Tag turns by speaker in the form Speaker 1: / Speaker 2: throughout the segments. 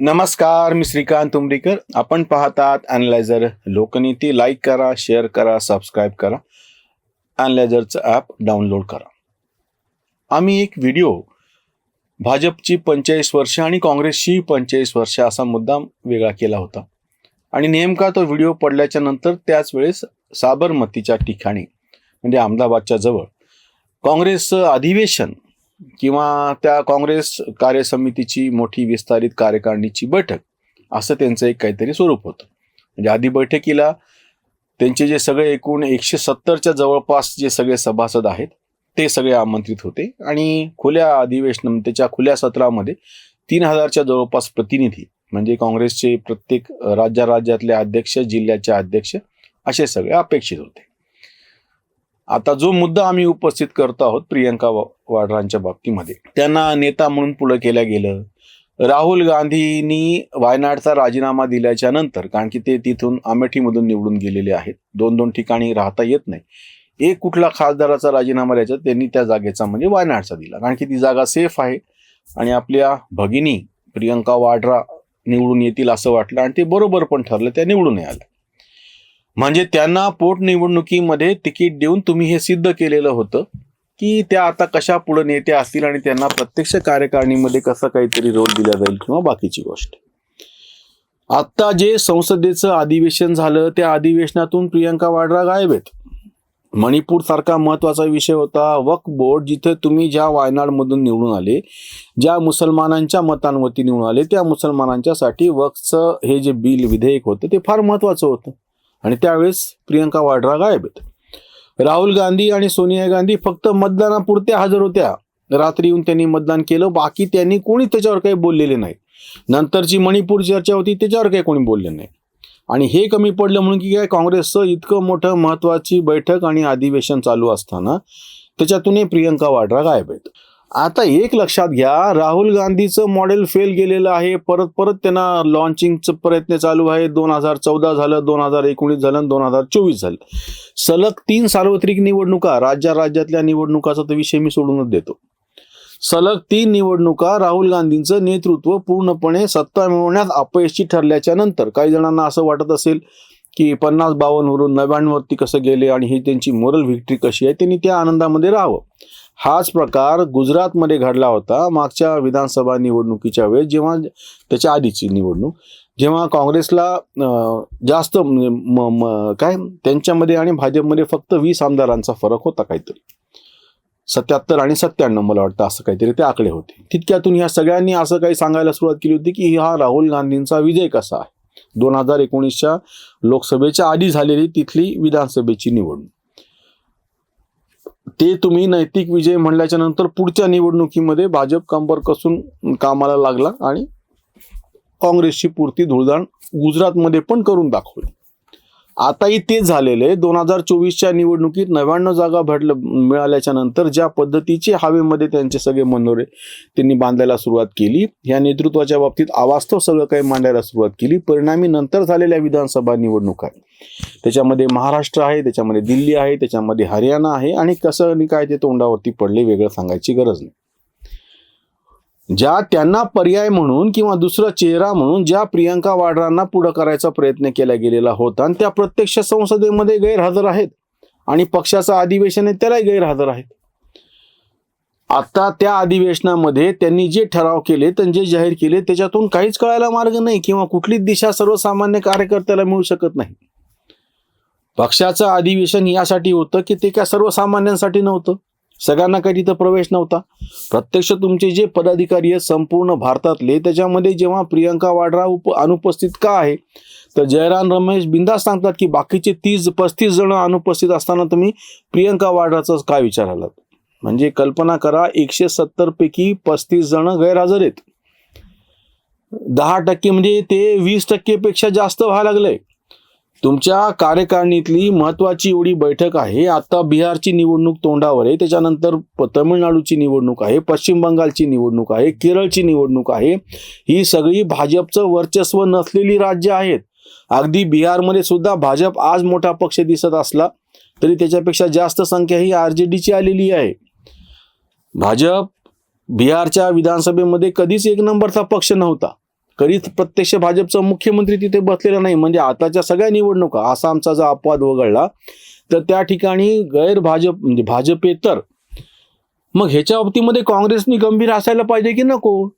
Speaker 1: नमस्कार मी श्रीकांत उमरीकर. आपण पाहतात अनलायझर लोकनीती. लाईक करा शेअर करा सबस्क्राईब करा. अनलायझरचं ॲप डाउनलोड करा. आम्ही एक व्हिडिओ भाजपची पंचेचाळीस वर्ष आणि काँग्रेसची पंचेचाळीस वर्ष असा मुद्दाम वेगळा केला होता. आणि नेमका तो व्हिडिओ पडल्याच्या नंतर त्याच वेळेस साबरमतीच्या ठिकाणी म्हणजे अहमदाबादच्या जवळ काँग्रेसचं अधिवेशन किंवा त्या काँग्रेस कार्यसमितीची मोठी विस्तारित कार्यकारिणीची बैठक असं त्यांचं एक काहीतरी स्वरूप होतं. म्हणजे आधी बैठकीला त्यांचे जे सगळे एकूण एकशे सत्तरच्या जवळपास जे सगळे सभासद आहेत ते सगळे आमंत्रित होते. आणि खुल्या अधिवेशन त्याच्या खुल्या सत्रामध्ये तीन हजारच्या जवळपास प्रतिनिधी म्हणजे काँग्रेसचे प्रत्येक राज्या राज्यातले अध्यक्ष जिल्ह्याचे अध्यक्ष असे सगळे अपेक्षित होते. आता जो मुद्दा आम्ही उपस्थित करतो आहोत प्रियंका वा- वाड्रांच्या बाबतीमध्ये त्यांना नेता म्हणून पुढं केलं गेलं. राहुल गांधींनी वायनाडचा राजीनामा दिल्याच्या नंतर कारण की ते तिथून अमेठीमधून निवडून गेलेले आहेत. दोन दोन ठिकाणी राहता येत नाही. एक कुठला खासदाराचा राजीनामा द्यायचा त्यांनी त्या जागेचा म्हणजे वायनाडचा दिला. कारण की ती जागा सेफ आहे आणि आपल्या भगिनी प्रियंका वाड्रा निवडून येतील असं वाटलं आणि ते बरोबर पण ठरलं त्या निवडून आल्या. म्हणजे त्यांना पोटनिवडणुकीमध्ये तिकीट देऊन तुम्ही हे सिद्ध केलेलं होतं की त्या आता कशा पुढे नेत्या असतील आणि त्यांना प्रत्यक्ष कार्यकारिणीमध्ये कसं काहीतरी रोल दिला जाईल किंवा बाकीची गोष्ट. आत्ता जे संसदेचं अधिवेशन झालं त्या अधिवेशनातून प्रियंका वाड्रा गायब आहेत. मणिपूर सारखा महत्त्वाचा विषय होता. वक्फ बोर्ड जिथे तुम्ही ज्या वायनाडमधून निवडून आले ज्या मुसलमानांच्या मतांवरती निवडून आले त्या मुसलमानांच्यासाठी वक्फचं हे जे बिल विधेयक होतं ते फार महत्वाचं होतं. आणि त्यावेळेस प्रियंका वाड्रा गायब आहेत. राहुल गांधी आणि सोनिया गांधी फक्त मतदानापुरत्या हजर होत्या. रात्री येऊन त्यांनी मतदान केलं बाकी त्यांनी कोणी त्याच्यावर काही बोललेले नाही. नंतरची मणिपूर चर्चा होती त्याच्यावर काही कोणी बोलले नाही. आणि हे कमी पडलं म्हणून की काय काँग्रेसचं इतकं मोठं महत्वाची बैठक आणि अधिवेशन चालू असताना त्याच्यातूनही प्रियंका वाड्रा गायब आहेत. आता एक लक्षात घ्या राहुल गांधीचं मॉडेल फेल गेलेलं आहे. परत परत त्यांना लॉन्चिंगचं प्रयत्न चालू आहे. दोन हजार चौदा झालं दोन हजार एकोणीस झालं दोन हजार चोवीस झालं. सलग तीन सार्वत्रिक निवडणुका राज्या राज्यातल्या निवडणुकाचा तर विषय मी सोडूनच देतो. सलग तीन निवडणुका राहुल गांधींचं नेतृत्व पूर्णपणे सत्ता मिळवण्यात अपयशी ठरल्याच्या नंतर काही जणांना असं वाटत असेल की पन्नास बावन्नवरून नव्याण्णवरती कसं गेले आणि ही त्यांची मोरल व्हिक्ट्री कशी आहे त्यांनी त्या आनंदामध्ये राहावं. हाच प्रकार गुजरातमध्ये घडला होता मागच्या विधानसभा निवडणुकीच्या वेळेस जेव्हा त्याच्या आधीची निवडणूक जेव्हा काँग्रेसला जास्त म्हणजे म- म- काय त्यांच्यामध्ये आणि भाजपमध्ये फक्त वीस आमदारांचा फरक होता काहीतरी. सत्याहत्तर आणि सत्त्याण्णव मला वाटतं असं काहीतरी ते आकडे होते. तितक्यातून ह्या सगळ्यांनी असं काही सांगायला सुरुवात केली होती की हा राहुल गांधींचा विजय कसा आहे? दोन हजार एकोणीसच्या लोकसभेच्या आधी झालेली तिथली विधानसभेची निवडणूक. ते तुम्ही नैतिक विजय म्हणल्याच्या नंतर पुढच्या निवडणुकीमध्ये भाजप कंबर कसून कामाला लागला आणि काँग्रेसची पूर्ती धुळदाण गुजरातमध्ये पण करून दाखवली. आताही तेच झालेले दोन हजार चोवीसच्या निवडणुकीत नव्याण्णव जागा भेटलं मिळाल्याच्या नंतर ज्या पद्धतीचे हवेमध्ये त्यांचे सगळे मनोरे त्यांनी बांधायला सुरुवात केली. या नेतृत्वाच्या बाबतीत अवास्तव सगळं काही मांडायला सुरुवात केली. परिणामी नंतर झालेल्या विधानसभा निवडणुका त्याच्यामध्ये महाराष्ट्र आहे त्याच्यामध्ये दिल्ली आहे त्याच्यामध्ये हरियाणा आहे आणि कसं आणि काय ते तोंडावरती पडले वेगळं सांगायची गरज नाही. ज्या त्यांना पर्याय म्हणून किंवा दुसरा चेहरा म्हणून ज्या प्रियंका वाड्रांना पुढं करायचा प्रयत्न केला गेलेला होता आणि त्या प्रत्यक्ष संसदेमध्ये गैरहजर आहेत आणि पक्षाचं अधिवेशन आहे त्यालाही गैरहजर आहेत. आता त्या अधिवेशनामध्ये त्यांनी जे ठराव केले त्यांनी जे जाहीर केले त्याच्यातून काहीच कळायला मार्ग नाही किंवा कुठलीच दिशा सर्वसामान्य कार्यकर्त्याला मिळू शकत नाही. पक्षाचं अधिवेशन यासाठी होतं की ते काय सर्वसामान्यांसाठी नव्हतं? सगळ्यांना काही तिथं प्रवेश नव्हता. प्रत्यक्ष तुमचे जे पदाधिकारी आहेत संपूर्ण भारतातले त्याच्यामध्ये जेव्हा प्रियंका वाड्रा उप अनुपस्थित का आहे तर जयराम रमेश बिंदास सांगतात की बाकीचे तीस पस्तीस जण अनुपस्थित असताना तुम्ही प्रियंका वाड्राचाच काय विचार आलात? म्हणजे कल्पना करा एकशे सत्तर पैकी पस्तीस जण गैरहजर आहेत. दहा टक्के म्हणजे ते वीस टक्केपेक्षा जास्त व्हायला लागलंय तुमच्या कार्यकारिणीतली महत्वाची एवढी बैठक आहे. आता बिहारची निवडणूक तोंडावर आहे. त्याच्यानंतर तमिळनाडूची निवडणूक आहे. पश्चिम बंगालची निवडणूक आहे. केरळची निवडणूक आहे. ही सगळी भाजपचं वर्चस्व नसलेली राज्य आहेत. अगदी बिहारमध्ये सुद्धा भाजप आज मोठा पक्ष दिसत असला तरी त्याच्यापेक्षा जास्त संख्या ही आर जे डीची आलेली आहे. भाजप बिहारच्या विधानसभेमध्ये कधीच एक नंबरचा पक्ष नव्हता. कधीच प्रत्यक्ष भाजपचा मुख्यमंत्री तिथे बसलेला नाही. म्हणजे आताच्या सगळ्या निवडणुका आसामचा जर अपवाद वगळला तर त्या ठिकाणी गैर भाजप म्हणजे भाजपेतर मग ह्याच्या बाबतीमध्ये काँग्रेसनी गंभीर असायला पाहिजे की नको?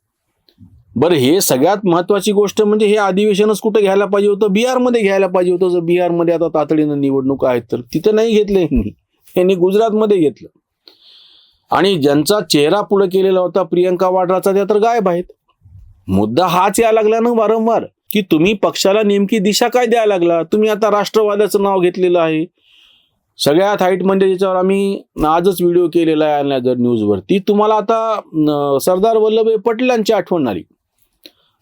Speaker 1: बरं हे सगळ्यात महत्वाची गोष्ट म्हणजे हे अधिवेशनच कुठं घ्यायला पाहिजे होतं? बिहारमध्ये घ्यायला पाहिजे होतं. जर बिहारमध्ये आता तातडीनं निवडणूक आहेत तर तिथं नाही घेतलं यांनी. यांनी गुजरातमध्ये घेतलं. आणि ज्यांचा चेहरा पुढे केलेला होता प्रियंका वाड्राचा त्या तर गायब आहेत. मुद्दा हाच यायला लागला ना वारंवार की तुम्ही पक्षाला नेमकी दिशा काय द्यायला लागला? तुम्ही आता राष्ट्रवादाचं नाव घेतलेलं आहे. सगळ्यात हाईट म्हणजे ज्याच्यावर आम्ही आजच व्हिडिओ केलेला आहे अनलायझर न्यूजवरती. तुम्हाला आता सरदार वल्लभभाई पटेलांची आठवण आली.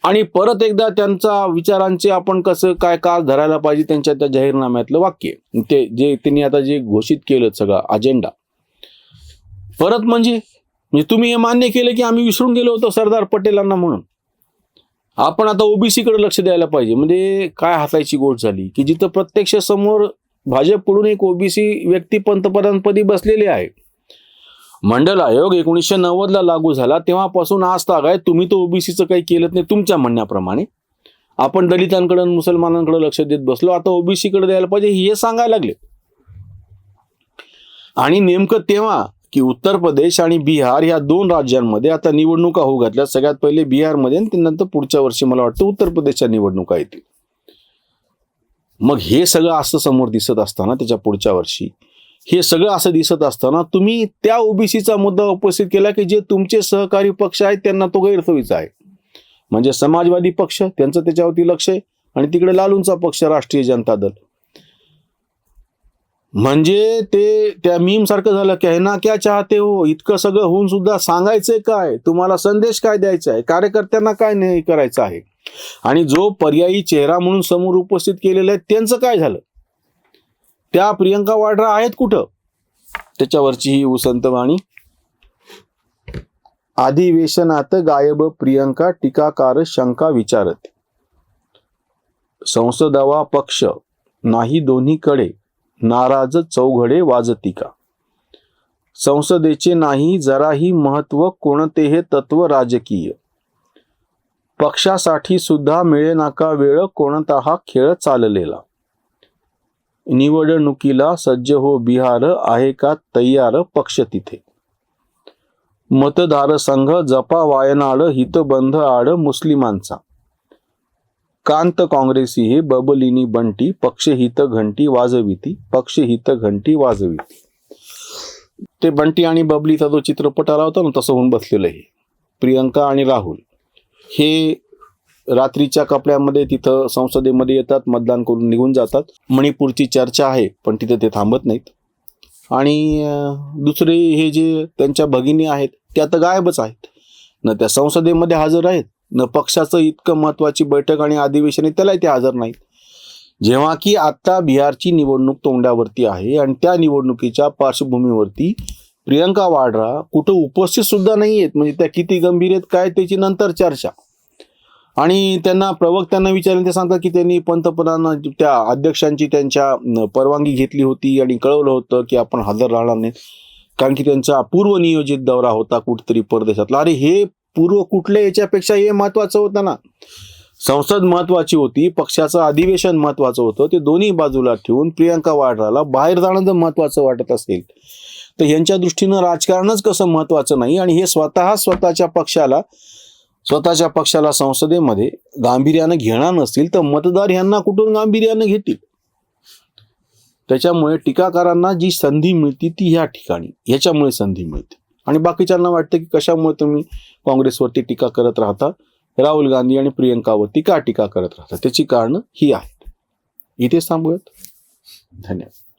Speaker 1: आणि परत एकदा त्यांचा विचारांचे आपण कसं काय का धरायला पाहिजे त्यांच्या त्या जाहीरनाम्यातलं वाक्य. ते जे त्यांनी आता जे घोषित केलं सगळं अजेंडा परत म्हणजे म्हणजे तुम्ही हे मान्य केलं की आम्ही विसरून गेलो होतो सरदार पटेलांना म्हणून. आपण आता ओबीसी कडे लक्ष द्यायला पाहिजे. म्हणजे काय हातायची गोष्ट झाली? की जिथं प्रत्यक्ष समोर भाजपकडून एक ओबीसी व्यक्ती पंतप्रधानपदी बसलेली आहे. मंडल आयोग एकोणीसशे नव्वदला लागू झाला. तेव्हापासून आज तागाय तुम्ही तर ओबीसीचं काही केलं नाही तुमच्या म्हणण्याप्रमाणे. आपण दलितांकडे मुसलमानांकडे लक्ष देत बसलो. आता ओबीसीकडे द्यायला पाहिजे हे सांगायला लागले. आणि नेमकं तेव्हा की उत्तर प्रदेश आणि बिहार या दोन राज्यांमध्ये आता निवडणुका होऊ घातल्या. सगळ्यात पहिले बिहारमध्ये आणि नंतर पुढच्या वर्षी मला वाटतं उत्तर प्रदेशच्या निवडणुका येतील. मग हे सगळं असं समोर दिसत असताना त्याच्या पुढच्या वर्षी हे सगळं असं दिसत असताना तुम्ही त्या ओबीसीचा मुद्दा उपस्थित केला की जे तुमचे सहकारी पक्ष आहेत त्यांना तो गैरसोयीचा आहे. म्हणजे समाजवादी पक्ष त्यांचं त्याच्यावरती लक्ष आहे. आणि तिकडे लालूंचा पक्ष राष्ट्रीय जनता दल. म्हणजे ते त्या मीम सारखं झालं कहना क्या चाहते हो? इतकं सगळं होऊन सुद्धा सांगायचंय काय? तुम्हाला संदेश काय द्यायचा आहे? कार्यकर्त्यांना काय नाही करायचं आहे? आणि जो पर्यायी चेहरा म्हणून समोर उपस्थित केलेला आहे त्यांचं काय झालं? त्या प्रियंका वाड्रा आहेत कुठं? त्याच्यावरची ही उसंतवाणी अधिवेशनात गायब प्रियंका टीकाकार शंका विचारत. संसदवा पक्ष नाही दोन्हीकडे. नाराज चौघडे वाजतिका संसदेचे नाही जराही महत्त्व कोणतेही तत्व राजकीय? पक्षासाठी सुद्धा मिळेनाका वेळ कोणता हा खेळ चाललेला? निवडणुकीला सज्ज हो बिहार आहे का तयार पक्ष तिथे? मतदार संघ जपा वायनाड हितबंध आड मुस्लिमांचा. कांत काँग्रेसी हे बबलिनी बंटी पक्षहित घंटी वाजविती पक्षहित घंटी वाजविती. ते बंटी आणि बबलीचा जो चित्रपट आला होता ना तसं होऊन बसलेलं आहे. प्रियंका आणि राहुल. हे रात्रीच्या कपड्यामध्ये तिथं संसदेमध्ये येतात मतदान करून निघून जातात. मणिपूरची चर्चा आहे पण तिथं ते थांबत नाहीत. आणि दुसरे हे जे त्यांच्या भगिनी आहेत त्या तर गायबच आहेत. न त्या संसदेमध्ये हजर आहेत पक्षाचं इतकं महत्वाची बैठक आणि अधिवेशन आहे त्यालाही ते हजर नाहीत. जेव्हा की आता बिहारची निवडणूक तोंडावरती आहे आणि त्या निवडणुकीच्या पार्श्वभूमीवरती प्रियंका वाड्रा कुठं उपस्थित सुद्धा नाही आहेत म्हणजे त्या किती गंभीर आहेत काय त्याची नंतर चर्चा. आणि त्यांना प्रवक्त्यांना विचारले ते सांगतात की त्यांनी पंतप्रधान त्या अध्यक्षांची त्यांच्या परवानगी घेतली होती आणि कळवलं होतं की आपण हजर राहणार नाही कारण की त्यांचा पूर्वनियोजित दौरा होता कुठेतरी परदेशातला. अरे हे पूर्व कुठल्या याच्यापेक्षा हे महत्वाचं होतं ना? संसद महत्वाची होती पक्षाचं अधिवेशन महत्वाचं होतं ते दोन्ही बाजूला ठेवून प्रियंका वाड्राला बाहेर जाणं जर महत्वाचं वाटत असेल तर यांच्या दृष्टीनं राजकारणच कसं महत्वाचं नाही आणि हे स्वतः स्वतःच्या पक्षाला स्वतःच्या पक्षाला संसदेमध्ये गांभीर्यानं घेणार नसतील तर मतदार यांना कुठून गांभीर्यानं घेतील? त्याच्यामुळे टीकाकारांना जी संधी मिळते ती ह्या ठिकाणी ह्याच्यामुळे संधी मिळते. आणि बाकीच्यांना वाटतं की कशामुळे तुम्ही काँग्रेसवरती टीका करत राहता? राहुल गांधी आणि प्रियंकावरती का टीका करत राहता? त्याची कारणं ही आहेत. इथेच थांबूयात. धन्यवाद.